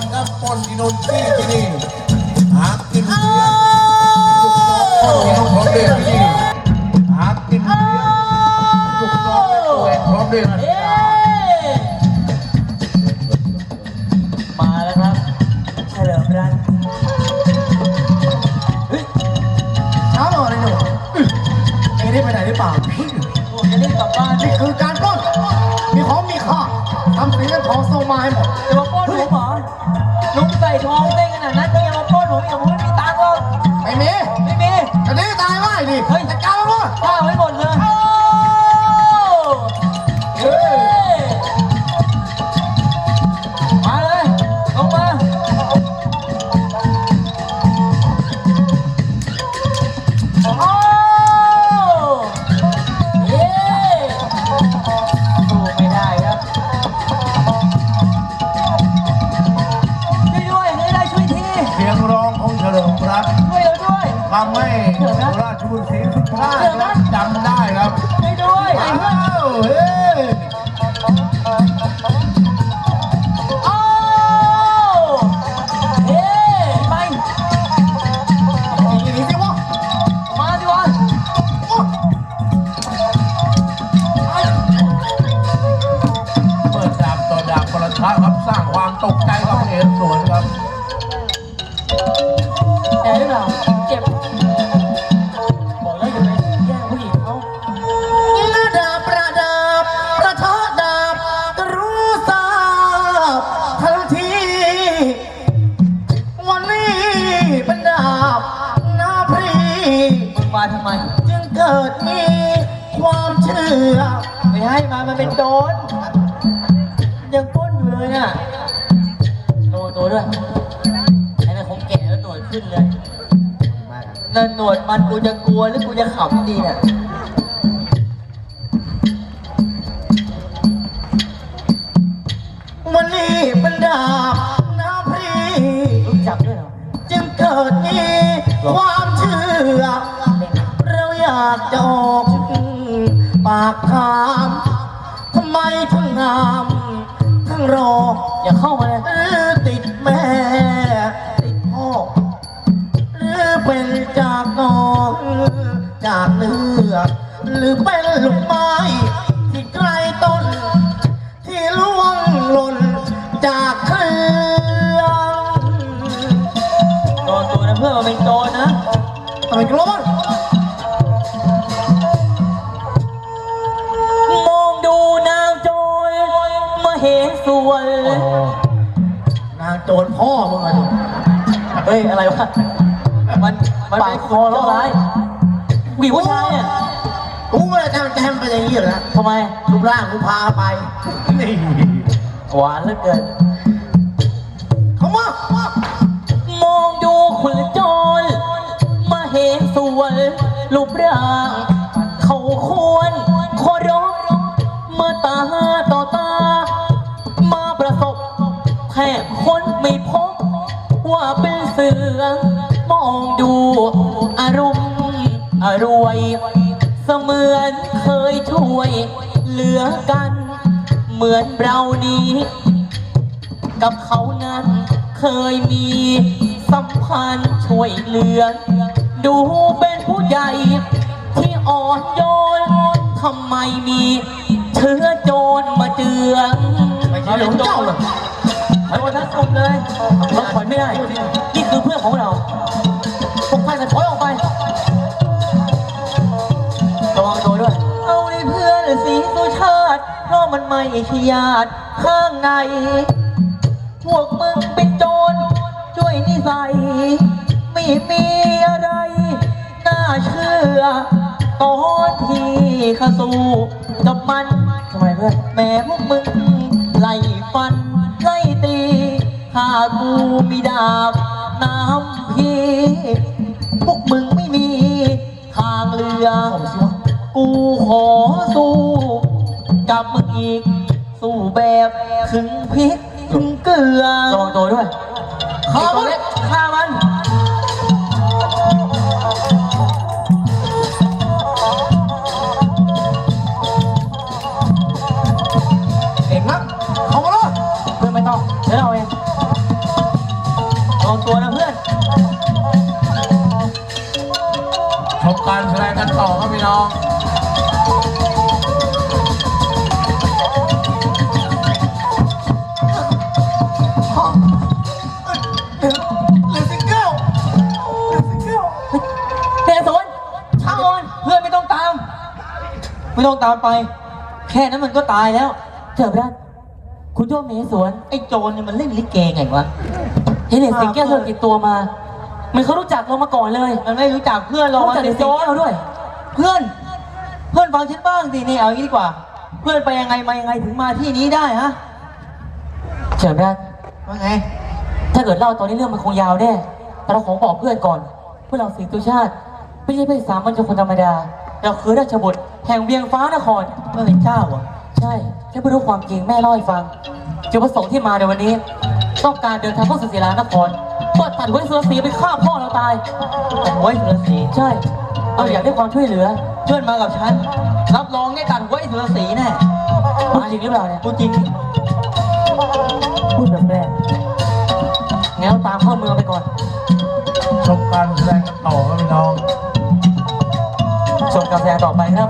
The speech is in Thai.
รครับปล้นที่นู่นที่ที่นี่หากินเลี้ยงลูกน้องพร้อมเด็กที่นี่หากินเลี้ยงลูกน้องและตัวเองพร้อมเด็กมาแล้วครับเฉลิมรัตน์เฮ้ยช้ามาเลยหนูเองได้ไปไหนหรือเปล่าผมจะรีบกลับบ้านนี่คือการปล้นมีของมีค่าทำสินเงินทองส่งมาให้หมด ว่าไว้เลยเฮ้ยมาเลยลงมาโอ้เย้สู้ไม่ได้ครับ ช่วยด้วยให้ได้ช่วยที เสียงร้องของเฉลิมรัตน์ ทำให้ราชบุตรศรีสุดท้ายครับจำได้ครับช่วยด้วยอ้าวเฮ้ยโอ้เฮ้ไปอย่างนี้สิวะมาดิวะเปิดดาบต่อดาบประทะครับสร้างความตกใจกับเอสวนครับแอบหรือเปล่าเจ็บ เกิดมีความเชื่อ ไม่ให้มา มันเป็นโจรยังปล้นอยู่เลยอะโตตัวด้วยไอ้นั่นคงแก่แล้วหนวดขึ้นเลยนั่นหนวดมันกูจะกลัวหรือกูจะขำดีเนี่ยวันนี้เป็นดาบหน้าพรีรู้จักด้วยเหรอจึงเกิดมีความเชื่อเราอยากจะออกปากถามทำไมทั้งงามทั้งรออย่าเข้ามาเลยหรือติดแม่ ติดพ่อหรือเป็นจากน้องจากเนื้อหรือเป็นลูกไม้ที่ใกล้ต้น ที่ล่วงหล่นจากเครื่องโดนตัวนะเพื่อนมาเป็นโจรนะทำไมกลัว นสวนนางโจรพ่อมึงอะดิเฮ้ย อะไรวะ มัน มันเป็นคอร้องร้ายผู้หญิงผู้ชายเนี่ยกูไม่ได้ตั้งใจให้มันเป็นอย่างนี้หรอกนะทำไม รูปร่างกูพาไป นี่หวานเหลือเกิน เขามามองดูขุนโจรมาเห็นสวนรูปร่างเขา ว่าเป็นเสือ มองดูอารมณ์อรวย เสมือนเคยช่วยเหลือกัน เหมือนเรานี้ กับเขานั้นเคยมีสัมพันธ์ช่วยเหลือ ดูเป็นผู้ใหญ่ ที่อ่อนโยนทำไมมีเชื้อโจรมาเจือไม่ใช่ของเจ้าหรอก ไอ้วันทั้งกลุ่มเลยเราถอยไม่ได้ นี่คือเพื่อนของเราพวกท่านจะถอยออกไประวังตัวด้วย เอาในเพื่อนสีสุชาติเพราะมันไม่ใช่ญาติข้างใน พวกมึงเป็นโจรด้วยนิสัย ไม่มีอะไร น่าเชื่อ ตอนที่ข้าสู้กับมันทำไมเพื่อนแม่พวกมึง ข้ากูมีดาบน้ำพีพวกมึงไม่มีทางเลือกกูขอสู้กับมึงอีก สู้แบบถึงพริกถึงเกลือระวังตัวด้วยข้ามันฆ่ามันเก่งนักเขามาเลยเพื่อน ไม่ต้องเดี๋ยวเราเองลองตัวนะเพื่อนชมการแสดงกันต่อครับพี่น้องเตะสวนช่างมัเพื่อนไม่ต้องตาม ไม่ต้องตามไป แค่นั้นมันก็ตายแล้ว เถอะเพื่อน คุณโจ้เมสวนไอ้โจรเนี่ยมันเล่นลิเกไงวะเห็นเด็กสิงแก้วเธอติดตัวมาเหมันเขารู้จักเรามาก่อนเลยมันไม่รู้จักเพื่อนเรารู้จักเด็กสิงแก้วด้วย เพื่อน เพื่อนฟังฉันบ้างสินี่เอางี้ดีกว่า เพื่อนไปยังไงมายังไงถึงมาที่นี้ได้ฮะเฉินรัตว่าไง ถ้าเกิดเล่าตอนนี้เรื่องมันคงยาวแน่แต่เราขอบอกเพื่อนก่อนพวกเราสิงตุชาติ ไม่ใช่เป็นสามัญชนคนธรรมดา เราคือราชบุตรแห่งเวียงฟ้านครเพื่อเป็นเจ้าอะ ใช่แค่เพื่อรู้ความจริงแม่เล่าให้ฟัง จุดประสงค์ที่มาในวันนี้ ต้องการเดินทางเข้าสุศิลานครเพื่อตัดไว้สุรศรีไปฆ่าพ่อเราตายตัดไว้สุรศรีใช่ เราอยากได้ความช่วยเหลือเชิญมากับฉัน รับรองได้ตัดไว้สุรศรีแน่พูดจริงหรือเปล่าเนี่ยพูดจริงพูดแบบแปลกงั้นเราตามเข้าเมืองไปก่อน ชมการแสดงกันต่อครับพี่น้องชมกาแฟต่อไปครับ